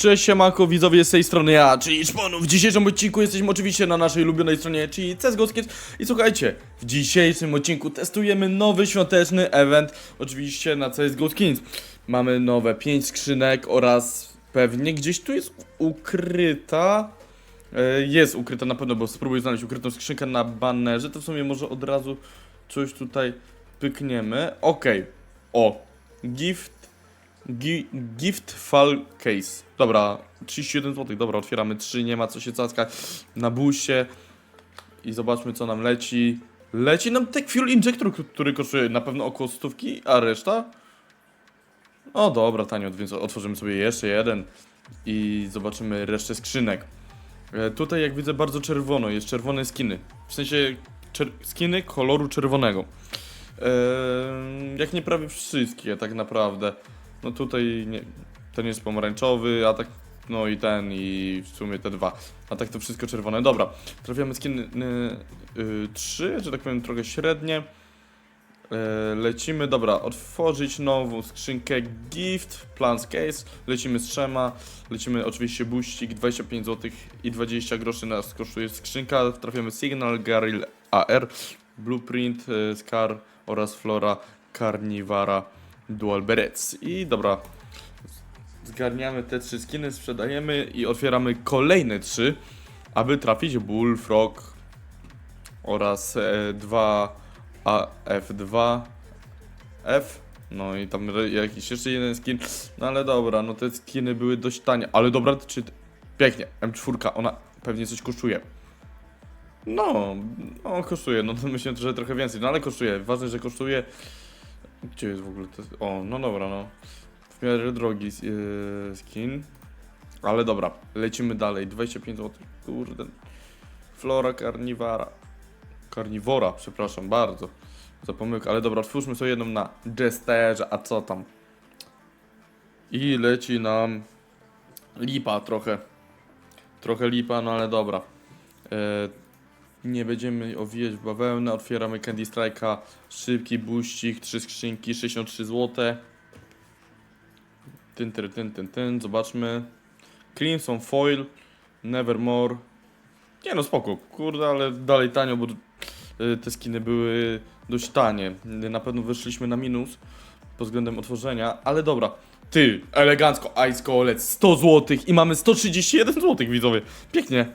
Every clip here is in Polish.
Cześć siemanko widzowie z tej strony ja, czyli Szponu. W dzisiejszym odcinku jesteśmy oczywiście na naszej ulubionej stronie, czyli CSGO. I słuchajcie, w dzisiejszym odcinku testujemy nowy świąteczny event, oczywiście na CSGO. Mamy nowe 5 skrzynek oraz pewnie gdzieś tu jest ukryta... E, Jest ukryta na pewno, bo spróbuję znaleźć ukrytą skrzynkę na banerze, to w sumie może od razu coś tutaj pykniemy. Okej, o, gift Gi gift Fall Case. Dobra, 31 zł. Dobra, otwieramy 3, nie ma co się caskać na busie. I zobaczmy co nam leci. Leci nam Tech Fuel Injector, który kosztuje na pewno około stówki, a reszta? O dobra, tanio, więc otworzymy sobie jeszcze jeden i zobaczymy resztę skrzynek. E, tutaj jak widzę bardzo czerwono, jest czerwone skiny. W sensie skiny koloru czerwonego. E, jak nie prawie wszystkie tak naprawdę. No tutaj nie, ten jest pomarańczowy, a tak no i ten i w sumie te dwa. A tak to wszystko czerwone. Dobra, trafiamy skiny y, y, trzy, że tak powiem trochę średnie. E, lecimy, dobra, otworzyć nową skrzynkę Gift, Plans Case, lecimy z trzema, lecimy oczywiście buścik, 25 zł i 20 groszy nas kosztuje skrzynka, trafiamy Signal, Garil AR, Blueprint, e, Scar oraz Flora Carnivara Dual Berets. I dobra, zgarniamy te trzy skiny, sprzedajemy i otwieramy kolejne trzy, aby trafić Bullfrog oraz e, dwa AF2 F. No i tam jakiś jeszcze jeden skin. No ale dobra, no te skiny były dość tanie. Ale dobra, czy pięknie. M4, ona pewnie coś kosztuje. No, no kosztuje. No to myślę, że trochę więcej. No ale kosztuje. Ważne, że kosztuje. Gdzie jest w ogóle to? O, no dobra, no. W miarę drogi yy, skin. Ale dobra, lecimy dalej. 25 zł. Kurde. Flora Carnivara. Karniwora, przepraszam bardzo za pomyłkę, ale dobra, otwórzmy sobie jedną na Jesterze, a co tam? I leci nam lipa trochę. Trochę lipa, no ale dobra. E, nie będziemy owijać w bawełnę, otwieramy Candy Strike'a, szybki buścik, trzy skrzynki, 63 zł. Tyn, tyn, tyn, tyn, tyn, zobaczmy. Crimson Foil, Nevermore. Nie no, spoko, kurde, ale dalej tanio, bo y, te skiny były dość tanie. Na pewno wyszliśmy na minus pod względem otworzenia, ale dobra. Ty, elegancko, Ice Colet, 100 zł i mamy 131 zł, widzowie. Pięknie.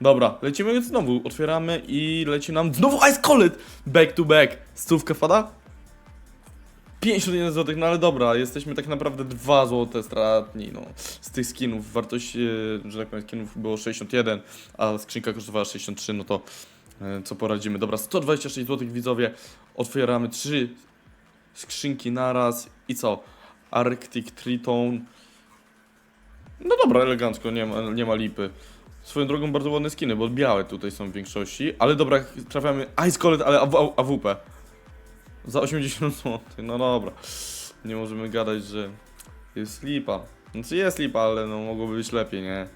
Dobra, lecimy znowu, otwieramy i leci nam znowu Ice Colet! Back to back. Stówkę fada? 51 zł, no ale dobra, jesteśmy tak naprawdę 2 zł stratni, no. Z tych skinów, wartość, e, że tak powiem, skinów było 61, a skrzynka kosztowała 63, no to e, co poradzimy. Dobra, 126 zł widzowie, otwieramy 3 skrzynki naraz i co? Arctic Triton. No dobra, elegancko, nie ma, nie ma lipy. Swoją drogą bardzo ładne skiny, bo białe tutaj są w większości, ale dobra, trafiamy Ice Colet, ale AW, AWP. Za 80 zł, no dobra. Nie możemy gadać, że jest lipa. Znaczy jest lipa, ale no mogłoby być lepiej, nie?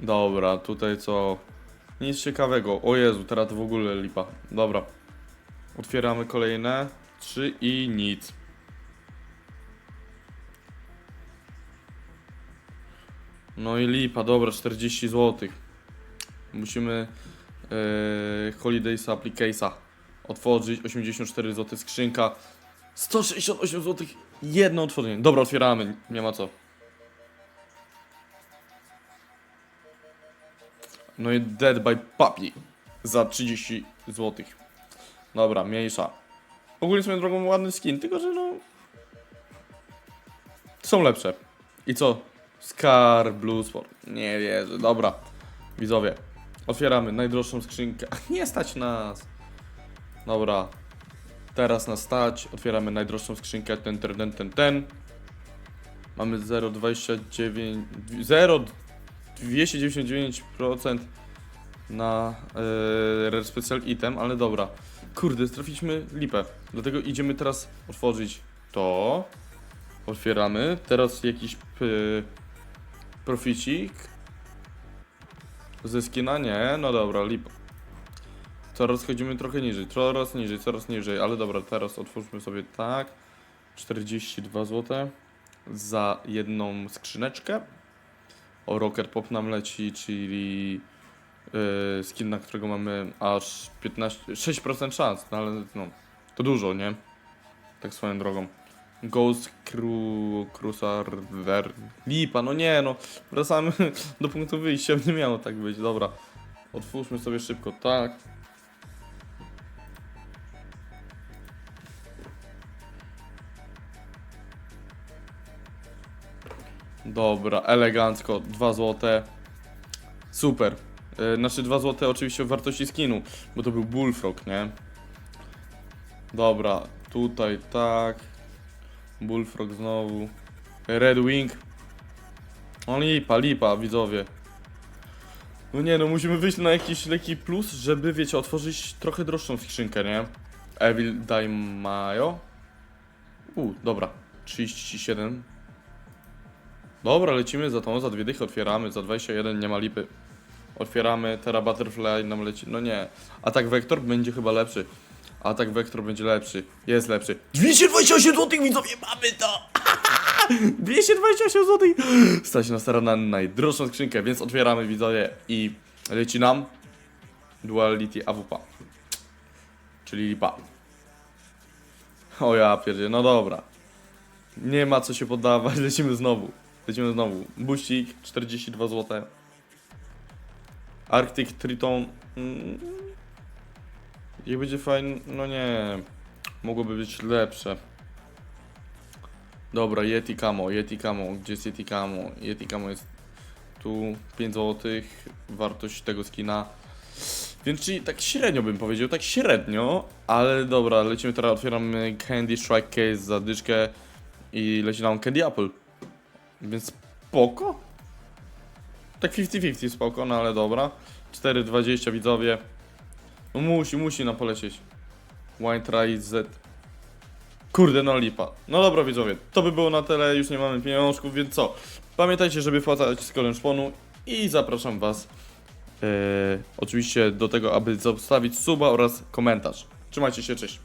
Dobra, tutaj co? Nic ciekawego. O Jezu, teraz w ogóle lipa. Dobra. Otwieramy kolejne. Trzy i nic. No i lipa, dobra, 40 zł. Musimy yy, Holidays Applicase'a otworzyć. 84 zł skrzynka. 168 zł. Jedno otworzenie. Dobra, otwieramy. Nie ma co. No i Dead by Puppy za 30 zł. Dobra, mniejsza. Ogólnie swoją drogą ładny skin, tylko że no... Są lepsze. I co? Scar, Blue Sport. Nie wierzę. Dobra. Widzowie. Otwieramy najdroższą skrzynkę. Nie stać nas. Dobra. Teraz nas stać. Otwieramy najdroższą skrzynkę. Ten, ten, ten, ten, ten. Mamy 0,29... 0... 299% na yy, Rare Special Item, ale dobra. Kurde, trafiliśmy lipę. Dlatego idziemy teraz otworzyć to. Otwieramy. Teraz jakiś yy, proficik. Ze skina? Nie, no dobra, lipa. Coraz chodzimy trochę niżej, coraz niżej, coraz niżej, ale dobra, teraz otwórzmy sobie tak. 42 zł. za jedną skrzyneczkę. O Rocket Pop nam leci, czyli yy, skin, na którego mamy aż 15, 6% szans, no ale no, to dużo, nie? Tak swoją drogą. Ghost Cru, Crusader. Lipa, no nie no. Wracamy do punktu wyjścia, nie miało tak być. Dobra. Otwórzmy sobie szybko, tak. Dobra, elegancko, 2 złote. Super. Yy, znaczy 2 złote oczywiście w wartości skinu, bo to był Bullfrog, nie? Dobra, tutaj tak. Bullfrog znowu. Red Wing. O lipa, lipa, widzowie. No nie no, musimy wyjść na jakiś lekki plus, żeby, wiecie, otworzyć trochę droższą skrzynkę, nie? Evil Daimayo. U, dobra. 37. Dobra, lecimy za tą, za dwie dychy otwieramy, za 21 nie ma lipy. Otwieramy, Terra Butterfly nam leci, no nie. Atak Vector będzie chyba lepszy. Atak Vector będzie lepszy, jest lepszy. 228 zł widzowie, mamy to! 228 zł! Stać na stara na najdroższą skrzynkę, więc otwieramy widzowie i leci nam Duality AWP. Czyli lipa. O ja pierdzie, no dobra. Nie ma co się poddawać, lecimy znowu. Lecimy znowu. Buścik, 42 zł. Arctic Triton. Mm. Jak będzie fajny, no nie. Mogłoby być lepsze. Dobra, Yeti Camo, Yeti Camo, gdzie jest Yeti Camo? Yeti Camo jest tu 5 zł, wartość tego skina. Więc czyli tak średnio bym powiedział, tak średnio, ale dobra, lecimy teraz, otwieramy Candy Strike Case za dyszkę i leci nam Candy Apple. Więc spoko. Tak 50-50 spoko, no ale dobra. 4,20 widzowie. No musi, musi nam polecieć. Wine Try Z. Kurde, no lipa. No dobra widzowie, to by było na tyle, już nie mamy pieniążków, więc co? Pamiętajcie, żeby wpłacać z kodem szponu i zapraszam was e, oczywiście do tego, aby zostawić suba oraz komentarz. Trzymajcie się, cześć.